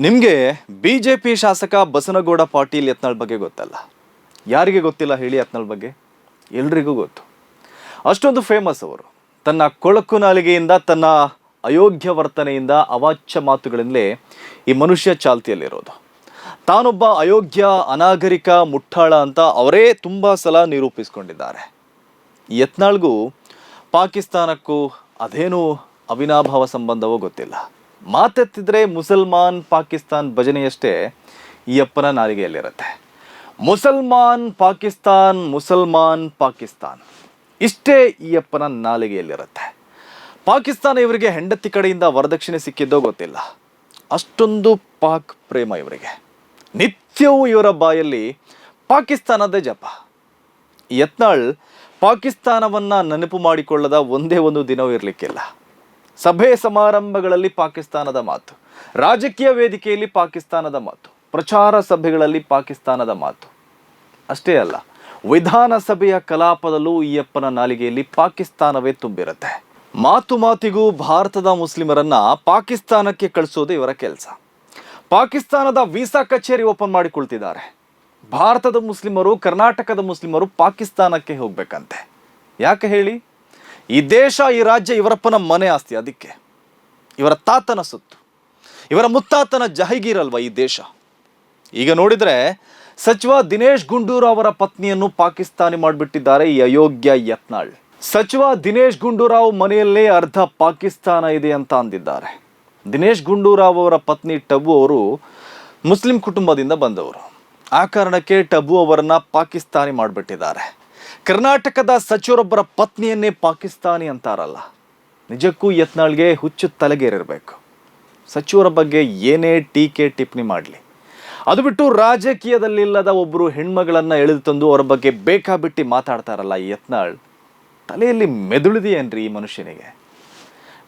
ನಿಮಗೆ B J P ಶಾಸಕ ಬಸನಗೌಡ ಪಾಟೀಲ್ ಯತ್ನಾಳ್ ಬಗ್ಗೆ ಗೊತ್ತಲ್ಲ? ಯಾರಿಗೆ ಗೊತ್ತಿಲ್ಲ ಹೇಳಿ ಯತ್ನಾಳ್ ಬಗ್ಗೆ? ಎಲ್ರಿಗೂ ಗೊತ್ತು. ಅಷ್ಟೊಂದು ಫೇಮಸ್ ಅವರು. ತನ್ನ ಕೊಳಕು ನಾಲಿಗೆಯಿಂದ, ತನ್ನ ಅಯೋಗ್ಯ ವರ್ತನೆಯಿಂದ, ಅವಾಚ್ಯ ಮಾತುಗಳಿಂದಲೇ ಈ ಮನುಷ್ಯ ಚಾಲ್ತಿಯಲ್ಲಿರೋದು. ತಾನೊಬ್ಬ ಅಯೋಗ್ಯ, ಅನಾಗರಿಕ, ಮುಟ್ಟಾಳ ಅಂತ ಅವರೇ ತುಂಬ ಸಲ ನಿರೂಪಿಸ್ಕೊಂಡಿದ್ದಾರೆ. ಯತ್ನಾಳ್ಗೂ ಪಾಕಿಸ್ತಾನಕ್ಕೂ ಅದೇನೂ ಅವಿನಾಭಾವ ಸಂಬಂಧವೋ ಗೊತ್ತಿಲ್ಲ. ಮಾತೆತ್ತಿದ್ರೆ ಮುಸಲ್ಮಾನ್ ಪಾಕಿಸ್ತಾನ್ ಭಜನೆಯಷ್ಟೇ ಈ ಅಪ್ಪನ ನಾಲಿಗೆಯಲ್ಲಿರುತ್ತೆ. ಮುಸಲ್ಮಾನ್ ಪಾಕಿಸ್ತಾನ್ ಮುಸಲ್ಮಾನ್ ಪಾಕಿಸ್ತಾನ್. ಇಷ್ಟೇ ಈ ಅಪ್ಪನ ನಾಲಿಗೆಯಲ್ಲಿರುತ್ತೆ. ಪಾಕಿಸ್ತಾನ ಇವರಿಗೆ ಹೆಂಡತಿ ಕಡೆಯಿಂದ ವರದಕ್ಷಿಣೆ ಸಿಕ್ಕಿದ್ದೋ ಗೊತ್ತಿಲ್ಲ. ಅಷ್ಟೊಂದು ಪಾಕ್ ಪ್ರೇಮ ಇವರಿಗೆ. ನಿತ್ಯವೂ ಇವರ ಬಾಯಲ್ಲಿ ಪಾಕಿಸ್ತಾನದೇ ಜಪ. ಯತ್ನಾಳ್ ಪಾಕಿಸ್ತಾನವನ್ನ ನೆನಪು ಮಾಡಿಕೊಳ್ಳದ ಒಂದೇ ಒಂದು ದಿನವೂ ಇರಲಿಕ್ಕಿಲ್ಲ. ಸಭೆ ಸಮಾರಂಭಗಳಲ್ಲಿ ಪಾಕಿಸ್ತಾನದ ಮಾತು, ರಾಜಕೀಯ ವೇದಿಕೆಯಲ್ಲಿ ಪಾಕಿಸ್ತಾನದ ಮಾತು, ಪ್ರಚಾರ ಸಭೆಗಳಲ್ಲಿ ಪಾಕಿಸ್ತಾನದ ಮಾತು. ಅಷ್ಟೇ ಅಲ್ಲ, ವಿಧಾನಸಭೆಯ ಕಲಾಪದಲ್ಲೂ ಈ ಅಪ್ಪನ ನಾಲಿಗೆಯಲ್ಲಿ ಪಾಕಿಸ್ತಾನವೇ ತುಂಬಿರುತ್ತೆ. ಮಾತು ಮಾತಿಗೂ ಭಾರತದ ಮುಸ್ಲಿಮರನ್ನ ಪಾಕಿಸ್ತಾನಕ್ಕೆ ಕಳಿಸೋದು ಇವರ ಕೆಲಸ. ಪಾಕಿಸ್ತಾನದ ವೀಸಾ ಕಚೇರಿ ಓಪನ್ ಮಾಡಿಕೊಳ್ತಿದ್ದಾರೆ. ಭಾರತದ ಮುಸ್ಲಿಮರು, ಕರ್ನಾಟಕದ ಮುಸ್ಲಿಮರು ಪಾಕಿಸ್ತಾನಕ್ಕೆ ಹೋಗ್ಬೇಕಂತೆ. ಯಾಕೆ ಹೇಳಿ? ಈ ದೇಶ, ಈ ರಾಜ್ಯ ಇವರಪ್ಪನ ಮನೆ ಆಸ್ತಿ, ಅದಕ್ಕೆ. ಇವರ ತಾತನ ಸೊತ್ತು. ಇವರ ಮುತ್ತಾತನ ಜಹಗೀರಲ್ವ ಈ ದೇಶ? ಈಗ ನೋಡಿದರೆ, ಸಚಿವ ದಿನೇಶ್ ಗುಂಡೂರಾವ್ ಅವರ ಪತ್ನಿಯನ್ನು ಪಾಕಿಸ್ತಾನಿ ಮಾಡಿಬಿಟ್ಟಿದ್ದಾರೆ ಈ ಅಯೋಗ್ಯ ಯತ್ನಾಳ್. ಸಚಿವ ದಿನೇಶ್ ಗುಂಡೂರಾವ್ ಮನೆಯಲ್ಲೇ ಅರ್ಧ ಪಾಕಿಸ್ತಾನ ಇದೆ ಅಂತ ಅಂದಿದ್ದಾರೆ. ದಿನೇಶ್ ಗುಂಡೂರಾವ್ ಅವರ ಪತ್ನಿ ಟಬು ಅವರು ಮುಸ್ಲಿಂ ಕುಟುಂಬದಿಂದ ಬಂದವರು. ಆ ಕಾರಣಕ್ಕೆ ಟಬು ಅವರನ್ನ ಪಾಕಿಸ್ತಾನಿ ಮಾಡಿಬಿಟ್ಟಿದ್ದಾರೆ. ಕರ್ನಾಟಕದ ಸಚಿವರೊಬ್ಬರ ಪತ್ನಿಯನ್ನೇ ಪಾಕಿಸ್ತಾನಿ ಅಂತಾರಲ್ಲ. ನಿಜಕ್ಕೂ ಯತ್ನಾಳ್ಗೆ ಹುಚ್ಚು ತಲೆಗೇರಿರಬೇಕು. ಸಚಿವರ ಬಗ್ಗೆ ಏನೇ ಟೀಕೆ ಟಿಪ್ಪಣಿ ಮಾಡಲಿ. ಅದು ಬಿಟ್ಟು ರಾಜಕೀಯದಲ್ಲಿಲ್ಲದ ಒಬ್ಬರು ಹೆಣ್ಮಗಳನ್ನು ಎಳೆದು ತಂದು ಅವರ ಬಗ್ಗೆ ಬೇಕಾಬಿಟ್ಟು ಮಾತಾಡ್ತಾರಲ್ಲ ಯತ್ನಾಳ್. ತಲೆಯಲ್ಲಿ ಮೆದುಳಿದೆಯೇನ್ರಿ ಈ ಮನುಷ್ಯನಿಗೆ?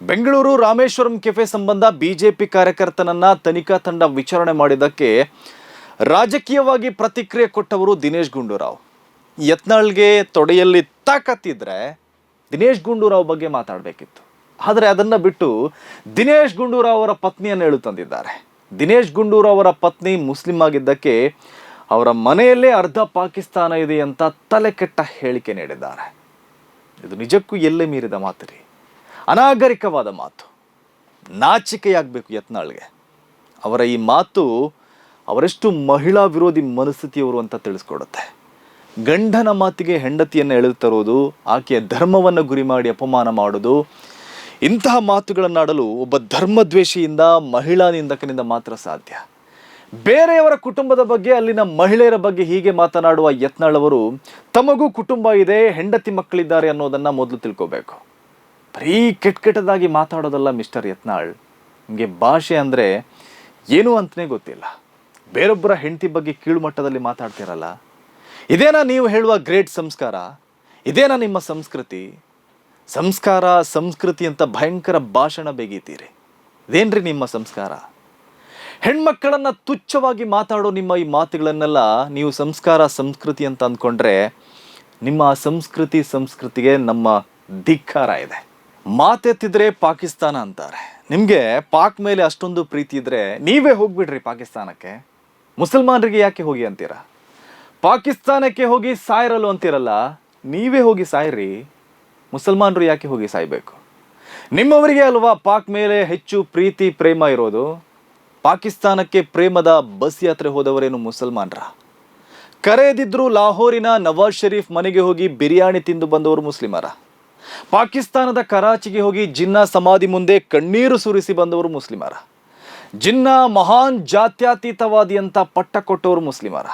ಬೆಂಗಳೂರು ರಾಮೇಶ್ವರಂ ಕೆಫೆ ಸಂಬಂಧ ಬಿಜೆಪಿ ಕಾರ್ಯಕರ್ತನನ್ನ ತನಿಖಾ ತಂಡ ವಿಚಾರಣೆ ಮಾಡಿದ್ದಕ್ಕೆ ರಾಜಕೀಯವಾಗಿ ಪ್ರತಿಕ್ರಿಯೆ ಕೊಟ್ಟವರು ದಿನೇಶ್ ಗುಂಡೂರಾವ್. ಯತ್ನಾಳ್ಗೆ ತೊಡೆಯಲ್ಲಿ ತಾಕತ್ತಿದ್ರೆ ದಿನೇಶ್ ಗುಂಡೂರಾವ್ ಬಗ್ಗೆ ಮಾತಾಡಬೇಕಿತ್ತು. ಆದರೆ ಅದನ್ನು ಬಿಟ್ಟು ದಿನೇಶ್ ಗುಂಡೂರಾವ್ ಅವರ ಪತ್ನಿಯನ್ನು ಹೇಳು ತಂದಿದ್ದಾರೆ. ದಿನೇಶ್ ಗುಂಡೂರಾವ್ ಅವರ ಪತ್ನಿ ಮುಸ್ಲಿಂ ಆಗಿದ್ದಕ್ಕೆ ಅವರ ಮನೆಯಲ್ಲೇ ಅರ್ಧ ಪಾಕಿಸ್ತಾನ ಇದೆ ಅಂತ ತಲೆ ಕೆಟ್ಟ ಹೇಳಿಕೆ ನೀಡಿದ್ದಾರೆ. ಇದು ನಿಜಕ್ಕೂ ಎಲ್ಲೇ ಮೀರಿದ ಮಾತು ರೀ ಅನಾಗರಿಕವಾದ ಮಾತು. ನಾಚಿಕೆಯಾಗಬೇಕು ಯತ್ನಾಳ್ಗೆ. ಅವರ ಈ ಮಾತು ಅವರೆಷ್ಟು ಮಹಿಳಾ ವಿರೋಧಿ ಮನಸ್ಥಿತಿಯವರು ಅಂತ ತಿಳಿಸ್ಕೊಡುತ್ತೆ. ಗಂಡನ ಮಾತಿಗೆ ಹೆಂಡತಿಯನ್ನು ಎಳೆದು ತರೋದು, ಆಕೆಯ ಧರ್ಮವನ್ನು ಗುರಿ ಮಾಡಿ ಅಪಮಾನ ಮಾಡೋದು, ಇಂತಹ ಮಾತುಗಳನ್ನಾಡಲು ಒಬ್ಬ ಧರ್ಮದ್ವೇಷಿಯಿಂದ ಮಹಿಳಾ ನಿಂದಕನಿಂದ ಮಾತ್ರ ಸಾಧ್ಯ. ಬೇರೆಯವರ ಕುಟುಂಬದ ಬಗ್ಗೆ, ಅಲ್ಲಿನ ಮಹಿಳೆಯರ ಬಗ್ಗೆ ಹೀಗೆ ಮಾತನಾಡುವ ಯತ್ನಾಳ್ ಅವರು ತಮಗೂ ಕುಟುಂಬ ಇದೆ, ಹೆಂಡತಿ ಮಕ್ಕಳಿದ್ದಾರೆ ಅನ್ನೋದನ್ನು ಮೊದಲು ತಿಳ್ಕೋಬೇಕು. ಬರೀ ಕೆಟ್ಟ ಕೆಟ್ಟದಾಗಿ ಮಾತಾಡೋದಲ್ಲ ಮಿಸ್ಟರ್ ಯತ್ನಾಳ್. ನಿಮಗೆ ಭಾಷೆ ಅಂದರೆ ಏನು ಅಂತಲೇ ಗೊತ್ತಿಲ್ಲ. ಬೇರೊಬ್ಬರ ಹೆಂಡತಿ ಬಗ್ಗೆ ಕೀಳುಮಟ್ಟದಲ್ಲಿ ಮಾತಾಡ್ತಿರಲ್ಲ. ಇದೇನಾ ನೀವು ಹೇಳುವ ಗ್ರೇಟ್ ಸಂಸ್ಕಾರ? ಇದೇನಾ ನಿಮ್ಮ ಸಂಸ್ಕೃತಿ? ಸಂಸ್ಕಾರ, ಸಂಸ್ಕೃತಿ ಅಂತ ಭಯಂಕರ ಭಾಷಣ ಬೇಗೀತೀರಿ. ಇದೇನ್ರಿ ನಿಮ್ಮ ಸಂಸ್ಕಾರ? ಹೆಣ್ಮಕ್ಕಳನ್ನ ತುಚ್ಛವಾಗಿ ಮಾತಾಡೋ ನಿಮ್ಮ ಈ ಮಾತುಗಳನ್ನೆಲ್ಲ ನೀವು ಸಂಸ್ಕಾರ, ಸಂಸ್ಕೃತಿ ಅಂತ ಅಂದ್ಕೊಂಡ್ರೆ ನಿಮ್ಮ ಸಂಸ್ಕೃತಿ, ಸಂಸ್ಕೃತಿಗೆ ನಮ್ಮ ಧಿಕ್ಕಾರ ಇದೆ. ಮಾತೆತ್ತಿದ್ರೆ ಪಾಕಿಸ್ತಾನ ಅಂತಾರೆ. ನಿಮಗೆ ಪಾಕ್ ಮೇಲೆ ಅಷ್ಟೊಂದು ಪ್ರೀತಿ ಇದ್ರೆ ನೀವೇ ಹೋಗ್ಬಿಡ್ರಿ ಪಾಕಿಸ್ತಾನಕ್ಕೆ. ಮುಸಲ್ಮಾನರಿಗೆ ಯಾಕೆ ಹೋಗಿ ಅಂತೀರಾ? ಪಾಕಿಸ್ತಾನಕ್ಕೆ ಹೋಗಿ ಸಾಯಿರಲು ಅಂತಿರಲ್ಲ, ನೀವೇ ಹೋಗಿ ಸಾಯ್ರಿ, ಮುಸಲ್ಮಾನರು ಯಾಕೆ ಹೋಗಿ ಸಾಯ್ಬೇಕು? ನಿಮ್ಮವರಿಗೆ ಅಲ್ವಾ ಪಾಕ್ ಮೇಲೆ ಹೆಚ್ಚು ಪ್ರೀತಿ, ಪ್ರೇಮ ಇರೋದು? ಪಾಕಿಸ್ತಾನಕ್ಕೆ ಪ್ರೇಮದ ಬಸ್ ಯಾತ್ರೆ ಹೋದವರೇನು ಮುಸಲ್ಮಾನರ? ಕರೆದಿದ್ರು ಲಾಹೋರಿನ ನವಾಜ್ ಶರೀಫ್ ಮನೆಗೆ ಹೋಗಿ ಬಿರಿಯಾನಿ ತಿಂದು ಬಂದವರು ಮುಸ್ಲಿಮರ? ಪಾಕಿಸ್ತಾನದ ಕರಾಚಿಗೆ ಹೋಗಿ ಜಿನ್ನಾ ಸಮಾಧಿ ಮುಂದೆ ಕಣ್ಣೀರು ಸುರಿಸಿ ಬಂದವರು ಮುಸ್ಲಿಮರ? ಜಿನ್ನಾ ಮಹಾನ್ ಜಾತ್ಯತೀತವಾದಿ ಅಂತ ಪಟ್ಟ ಕೊಟ್ಟವರು ಮುಸ್ಲಿಮರ?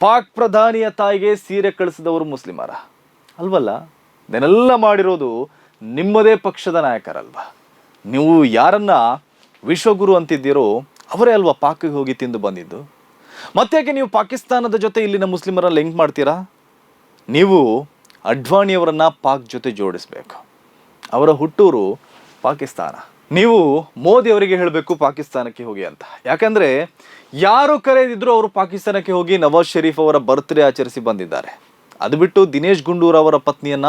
ಪಾಕ್ ಪ್ರಧಾನಿಯ ತಾಯಿಗೆ ಸೀರೆ ಕಳಿಸಿದವರು ಮುಸ್ಲಿಮರ. ಅಲ್ವಲ್ಲ? ಇದನ್ನೆಲ್ಲ ಮಾಡಿರೋದು ನಿಮ್ಮದೇ ಪಕ್ಷದ ನಾಯಕರಲ್ವ? ನೀವು ಯಾರನ್ನ ವಿಶ್ವಗುರು ಅಂತಿದ್ದೀರೋ ಅವರೇ ಅಲ್ವಾ ಪಾಕಿಗೆ ಹೋಗಿ ತಿಂದು ಬಂದಿದ್ದು? ಮತ್ತೇಕೆ ನೀವು ಪಾಕಿಸ್ತಾನದ ಜೊತೆ ಇಲ್ಲಿನ ಮುಸ್ಲಿಮರ ಲಿಂಕ್ ಮಾಡ್ತೀರಾ? ನೀವು ಅಡ್ವಾಣಿಯವರನ್ನ ಪಾಕ್ ಜೊತೆ ಜೋಡಿಸ್ಬೇಕು. ಅವರ ಹುಟ್ಟೂರು ಪಾಕಿಸ್ತಾನ. ನೀವು ಮೋದಿ ಅವರಿಗೆ ಹೇಳಬೇಕು ಪಾಕಿಸ್ತಾನಕ್ಕೆ ಹೋಗಿ ಅಂತ. ಯಾಕಂದ್ರೆ ಯಾರು ಕರೆದಿದ್ರು ಅವರು ಪಾಕಿಸ್ತಾನಕ್ಕೆ ಹೋಗಿ ನವಾಜ್ ಶರೀಫ್ ಅವರ ಬರ್ತ್ಡೇ ಆಚರಿಸಿ ಬಂದಿದ್ದಾರೆ. ಅದು ಬಿಟ್ಟು ದಿನೇಶ್ ಗುಂಡೂರ್ ಅವರ ಪತ್ನಿಯನ್ನ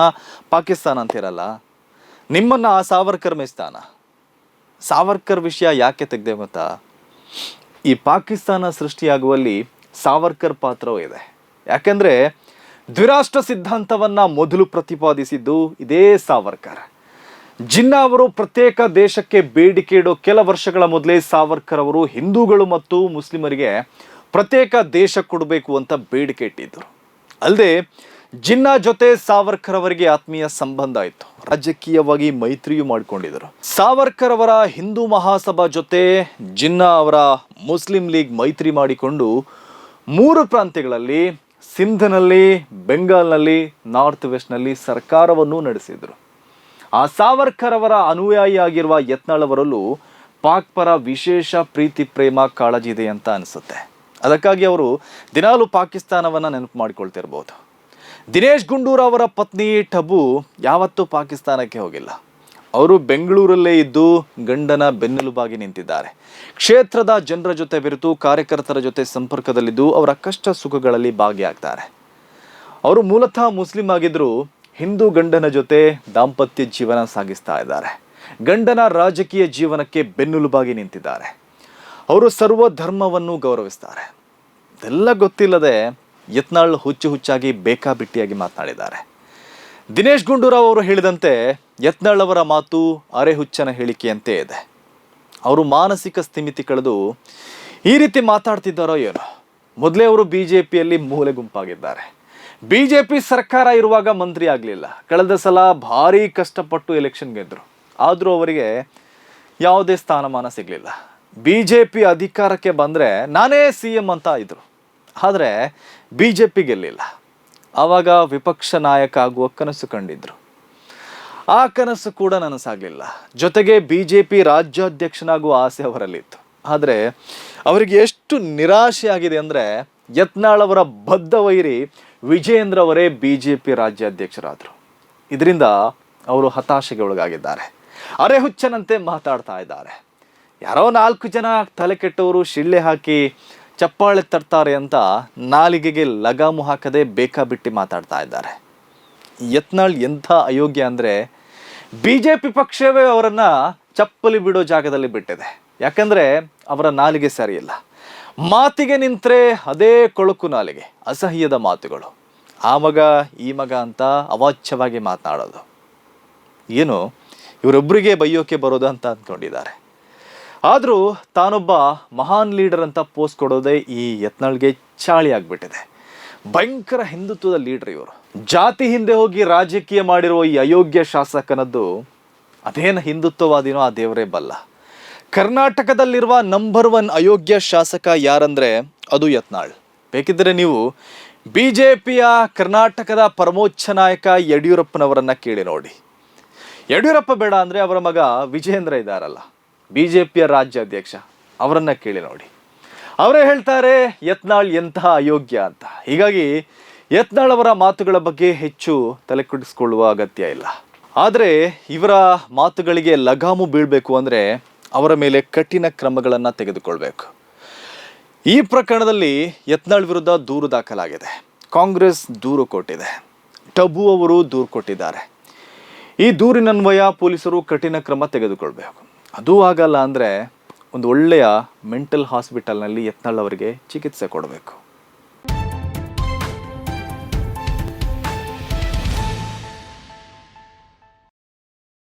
ಪಾಕಿಸ್ತಾನ ಅಂತಿರಲ್ಲ ನಿಮ್ಮನ್ನ ಆ ಸಾವರ್ಕರ್ ಮೇಸ್ತಾನ ಸಾವರ್ಕರ್ ವಿಷಯ ಯಾಕೆ ತೆಗ್ದೆ ಗೊತ್ತಾ? ಈ ಪಾಕಿಸ್ತಾನ ಸೃಷ್ಟಿಯಾಗುವಲ್ಲಿ ಸಾವರ್ಕರ್ ಪಾತ್ರವೂ ಇದೆ. ಯಾಕೆಂದ್ರೆ ದ್ವಿರಾಷ್ಟ್ರ ಸಿದ್ಧಾಂತವನ್ನ ಮೊದಲು ಪ್ರತಿಪಾದಿಸಿದ್ದು ಇದೇ ಸಾವರ್ಕರ್. ಜಿನ್ನಾ ಅವರು ಪ್ರತ್ಯೇಕ ದೇಶಕ್ಕೆ ಬೇಡಿಕೆ ಇಡೋ ಕೆಲ ವರ್ಷಗಳ ಮೊದಲೇ ಸಾವರ್ಕರ್ ಅವರು ಹಿಂದೂಗಳು ಮತ್ತು ಮುಸ್ಲಿಮರಿಗೆ ಪ್ರತ್ಯೇಕ ದೇಶ ಕೊಡಬೇಕು ಅಂತ ಬೇಡಿಕೆ ಇಟ್ಟಿದ್ದರು. ಅಲ್ಲದೆ, ಜಿನ್ನಾ ಜೊತೆ ಸಾವರ್ಕರ್ ಅವರಿಗೆ ಆತ್ಮೀಯ ಸಂಬಂಧ ಇತ್ತು. ರಾಜಕೀಯವಾಗಿ ಮೈತ್ರಿಯು ಮಾಡಿಕೊಂಡಿದ್ದರು. ಸಾವರ್ಕರ್ ಅವರ ಹಿಂದೂ ಮಹಾಸಭಾ ಜೊತೆ ಜಿನ್ನಾ ಅವರ ಮುಸ್ಲಿಂ ಲೀಗ್ ಮೈತ್ರಿ ಮಾಡಿಕೊಂಡು ಮೂರು ಪ್ರಾಂತ್ಯಗಳಲ್ಲಿ, ಸಿಂಧ್ನಲ್ಲಿ, ಬೆಂಗಾಲ್ನಲ್ಲಿ, ನಾರ್ತ್ ವೆಸ್ಟ್ನಲ್ಲಿ ಸರ್ಕಾರವನ್ನು ನಡೆಸಿದರು. ಆ ಸಾವರ್ಕರ್ ಅವರ ಅನುಯಾಯಿಯಾಗಿರುವ ಯತ್ನಾಳ್ ಅವರಲ್ಲೂ ಪಾಕ್ ಪರ ವಿಶೇಷ ಪ್ರೀತಿ ಪ್ರೇಮ ಕಾಳಜಿ ಇದೆ ಅಂತ ಅನಿಸುತ್ತೆ. ಅದಕ್ಕಾಗಿ ಅವರು ದಿನಾಲು ಪಾಕಿಸ್ತಾನವನ್ನು ನೆನಪು ಮಾಡಿಕೊಳ್ತಿರ್ಬೋದು. ದಿನೇಶ್ ಗುಂಡೂರ್ ಅವರ ಪತ್ನಿ ಟಬು ಯಾವತ್ತೂ ಪಾಕಿಸ್ತಾನಕ್ಕೆ ಹೋಗಿಲ್ಲ. ಅವರು ಬೆಂಗಳೂರಲ್ಲೇ ಇದ್ದು ಗಂಡನ ಬೆನ್ನೆಲುಬಾಗಿ ನಿಂತಿದ್ದಾರೆ. ಕ್ಷೇತ್ರದ ಜನರ ಜೊತೆ ಬೆರೆತು ಕಾರ್ಯಕರ್ತರ ಜೊತೆ ಸಂಪರ್ಕದಲ್ಲಿದ್ದು ಅವರ ಕಷ್ಟ ಸುಖಗಳಲ್ಲಿ ಭಾಗಿಯಾಗ್ತಾರೆ. ಅವರು ಮೂಲತಃ ಮುಸ್ಲಿಂ ಆಗಿದ್ರು ಹಿಂದೂ ಗಂಡನ ಜೊತೆ ದಾಂಪತ್ಯ ಜೀವನ ಸಾಗಿಸ್ತಾ ಇದ್ದಾರೆ. ಗಂಡನ ರಾಜಕೀಯ ಜೀವನಕ್ಕೆ ಬೆನ್ನುಲುಬಾಗಿ ನಿಂತಿದ್ದಾರೆ. ಅವರು ಸರ್ವ ಧರ್ಮವನ್ನು ಗೌರವಿಸ್ತಾರೆ. ಇದೆಲ್ಲ ಗೊತ್ತಿಲ್ಲದೆ ಯತ್ನಾಳ್ ಹುಚ್ಚು ಹುಚ್ಚಾಗಿ ಬೇಕಾಬಿಟ್ಟಿಯಾಗಿ ಮಾತನಾಡಿದ್ದಾರೆ. ದಿನೇಶ್ ಗುಂಡೂರಾವ್ ಅವರು ಹೇಳಿದಂತೆ ಯತ್ನಾಳ್ ಅವರ ಮಾತು ಅರೆ ಹುಚ್ಚನ ಹೇಳಿಕೆಯಂತೆ ಇದೆ. ಅವರು ಮಾನಸಿಕ ಸ್ಥಿಮಿತಿ ಕಳೆದು ಈ ರೀತಿ ಮಾತಾಡ್ತಿದ್ದಾರೋ ಏನೋ. ಮೊದಲೇ ಅವರು ಬಿ ಜೆ ಪಿಯಲ್ಲಿ ಮೂಲೆ ಗುಂಪಾಗಿದ್ದಾರೆ. ಬಿ ಜೆ ಪಿ ಸರ್ಕಾರ ಇರುವಾಗ ಮಂತ್ರಿ ಆಗಲಿಲ್ಲ. ಕಳೆದ ಸಲ ಭಾರಿ ಕಷ್ಟಪಟ್ಟು ಎಲೆಕ್ಷನ್ ಗೆದ್ದರು ಆದರೂ ಅವರಿಗೆ ಯಾವುದೇ ಸ್ಥಾನಮಾನ ಸಿಗಲಿಲ್ಲ. ಬಿ ಜೆ ಪಿ ಅಧಿಕಾರಕ್ಕೆ ಬಂದರೆ ನಾನೇ ಸಿ ಎಂ ಅಂತ ಇದ್ರು. ಆದರೆ ಬಿ ಜೆ ಪಿ ಗೆಲ್ಲಿಲ್ಲ. ಆವಾಗ ವಿಪಕ್ಷ ನಾಯಕ ಆಗುವ ಕನಸು ಕಂಡಿದ್ರು. ಆ ಕನಸು ಕೂಡ ನನಸಾಗಲಿಲ್ಲ. ಜೊತೆಗೆ ಬಿ ಜೆ ಪಿ ರಾಜ್ಯಾಧ್ಯಕ್ಷನಾಗುವ ಆಸೆ ಅವರಲ್ಲಿತ್ತು. ಆದರೆ ಅವರಿಗೆ ಎಷ್ಟು ನಿರಾಶೆ ಆಗಿದೆ ಅಂದರೆ ಯತ್ನಾಳ್ ಅವರ ಬದ್ಧ ವೈರಿ ವಿಜಯೇಂದ್ರ ಅವರೇ ಬಿ ಜೆ ಪಿ ರಾಜ್ಯಾಧ್ಯಕ್ಷರಾದರು. ಇದರಿಂದ ಅವರು ಹತಾಶೆಗೆ ಒಳಗಾಗಿದ್ದಾರೆ. ಅರೆ ಹುಚ್ಚನಂತೆ ಮಾತಾಡ್ತಾ ಇದ್ದಾರೆ. ಯಾರೋ ನಾಲ್ಕು ಜನ ತಲೆ ಕೆಟ್ಟವರು ಶಿಳ್ಳೆ ಹಾಕಿ ಚಪ್ಪಾಳೆ ತರ್ತಾರೆ ಅಂತ ನಾಲಿಗೆಗೆ ಲಗಾಮು ಹಾಕದೆ ಬೇಕಾಬಿಟ್ಟಿ ಮಾತಾಡ್ತಾ ಇದ್ದಾರೆ. ಯತ್ನಾಳ್ ಎಂಥ ಅಯೋಗ್ಯ ಅಂದರೆ ಬಿ ಜೆ ಪಿ ಪಕ್ಷವೇ ಅವರನ್ನು ಚಪ್ಪಲಿ ಬಿಡೋ ಜಾಗದಲ್ಲಿ ಬಿಟ್ಟಿದೆ. ಯಾಕಂದರೆ ಅವರ ನಾಲಿಗೆ ಸರಿಯಿಲ್ಲ. ಮಾತಿಗೆ ನಿಂತರೆ ಅದೇ ಕೊಳಕು ನಾಲಿಗೆ, ಅಸಹ್ಯದ ಮಾತುಗಳು. ಆ ಮಗ, ಈ ಮಗ ಅಂತ ಅವಾಚ್ಯವಾಗಿ ಮಾತನಾಡೋದು. ಏನು ಇವರೊಬ್ಬರಿಗೆ ಬೈಯೋಕೆ ಬರೋದು ಅಂತ ಅಂದ್ಕೊಂಡಿದ್ದಾರೆ. ಆದರೂ ತಾನೊಬ್ಬ ಮಹಾನ್ ಲೀಡರ್ ಅಂತ ಪೋಸ್ಟ್ ಕೊಡೋದೇ ಈ ಯತ್ನಾಳ್ಗೆ ಚಾಳಿ ಆಗಿಬಿಟ್ಟಿದೆ. ಭಯಂಕರ ಹಿಂದುತ್ವದ ಲೀಡರ್ ಇವರು. ಜಾತಿ ಹಿಂದೆ ಹೋಗಿ ರಾಜಕೀಯ ಮಾಡಿರುವ ಈ ಅಯೋಗ್ಯ ಶಾಸಕನದ್ದು ಅದೇನು ಹಿಂದುತ್ವವಾದಿನೋ ಆ ದೇವರೇ ಬಲ್ಲ. ಕರ್ನಾಟಕದಲ್ಲಿರುವ ನಂಬರ್ ಒನ್ ಅಯೋಗ್ಯ ಶಾಸಕ ಯಾರಂದ್ರೆ ಅದು ಯತ್ನಾಳ್. ಬೇಕಿದ್ದರೆ ನೀವು ಬಿ ಜೆ ಪಿಯ ಕರ್ನಾಟಕದ ಪರಮೋಚ್ಚ ನಾಯಕ ಯಡಿಯೂರಪ್ಪನವರನ್ನ ಕೇಳಿ ನೋಡಿ. ಯಡಿಯೂರಪ್ಪ ಬೇಡ ಅಂದರೆ ಅವರ ಮಗ ವಿಜೇಂದ್ರ ಇದ್ದಾರಲ್ಲ ಬಿ ಜೆ ಪಿಯ ರಾಜ್ಯಾಧ್ಯಕ್ಷ, ಅವರನ್ನ ಕೇಳಿ ನೋಡಿ. ಅವರೇ ಹೇಳ್ತಾರೆ, ಯತ್ನಾಳ್ ಎಂತಹ ಅಯೋಗ್ಯ ಅಂತ. ಹೀಗಾಗಿ ಯತ್ನಾಳ್ ಅವರ ಮಾತುಗಳ ಬಗ್ಗೆ ಹೆಚ್ಚು ತಲೆ ಕೆಡಿಸ್ಕೊಳ್ಳುವ ಅಗತ್ಯ ಇಲ್ಲ. ಆದರೆ ಇವರ ಮಾತುಗಳಿಗೆ ಲಗಾಮು ಬೀಳಬೇಕು ಅಂದರೆ ಅವರ ಮೇಲೆ ಕಠಿಣ ಕ್ರಮಗಳನ್ನು ತೆಗೆದುಕೊಳ್ಬೇಕು. ಈ ಪ್ರಕರಣದಲ್ಲಿ ಯತ್ನಾಳ್ ವಿರುದ್ಧ ದೂರು ದಾಖಲಾಗಿದೆ. ಕಾಂಗ್ರೆಸ್ ದೂರು ಕೊಟ್ಟಿದೆ. ಟಬು ಅವರು ದೂರು ಕೊಟ್ಟಿದ್ದಾರೆ. ಈ ದೂರಿನನ್ವಯ ಪೊಲೀಸರು ಕಠಿಣ ಕ್ರಮ ತೆಗೆದುಕೊಳ್ಬೇಕು. ಅದೂ ಆಗಲ್ಲ ಅಂದರೆ ಒಂದು ಒಳ್ಳೆಯ ಮೆಂಟಲ್ ಹಾಸ್ಪಿಟಲ್ನಲ್ಲಿ ಯತ್ನಾಳ್ ಅವರಿಗೆ ಚಿಕಿತ್ಸೆ ಕೊಡಬೇಕು.